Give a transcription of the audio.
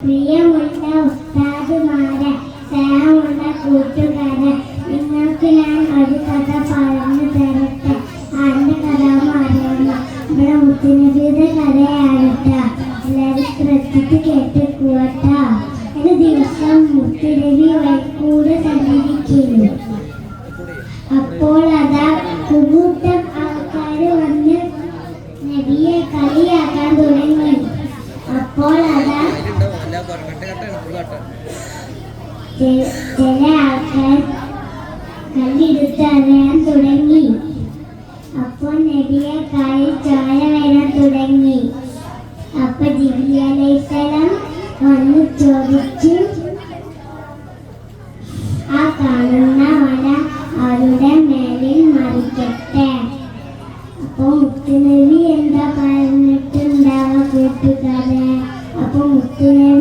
പ്രിയമുള്ള ഉസ്താദുമാരെ സ്നേഹമുള്ള കൂട്ടുകാരെ നിങ്ങൾക്ക് ഞാൻ ഒരു കഥ പറഞ്ഞു തരട്ടെ? ആരുടെ കഥ അറിയാമോ നമ്മുടെ മുത്തുനബിയുടെ കഥയാണ്. എല്ലാവരും ശ്രദ്ധിച്ച് കേട്ടുകൂട്ടാ ഒരു ദിവസം മുത്തുനബി വൈക്കൂടെ തന്നിരിക്കുന്നു. അപ്പോൾ അതാ കൂട്ടം ആൾക്കാർ വന്ന് നബിയെ കളിയാക്കാൻ തുടങ്ങി അപ്പോൾ അതാ ചെ- ചില ആൾക്കാർ കല്ലെടുത്ത് അറിയാൻ തുടങ്ങി അപ്പോൾ നബിയെ കാലിൽ ചോര വരാൻ തുടങ്ങി അപ്പൊ ജിബി അലൈസലാം വന്ന് ചോദിച്ചു ആ കാണുന്ന വല അവരുടെ മേലിൽ മറിക്കട്ടെ അപ്പൊ മുത്തുനബി എന്താ പറഞ്ഞിട്ടുണ്ടാവുക കൂട്ടുകാരെ അപ്പൊ മുത്തുനബി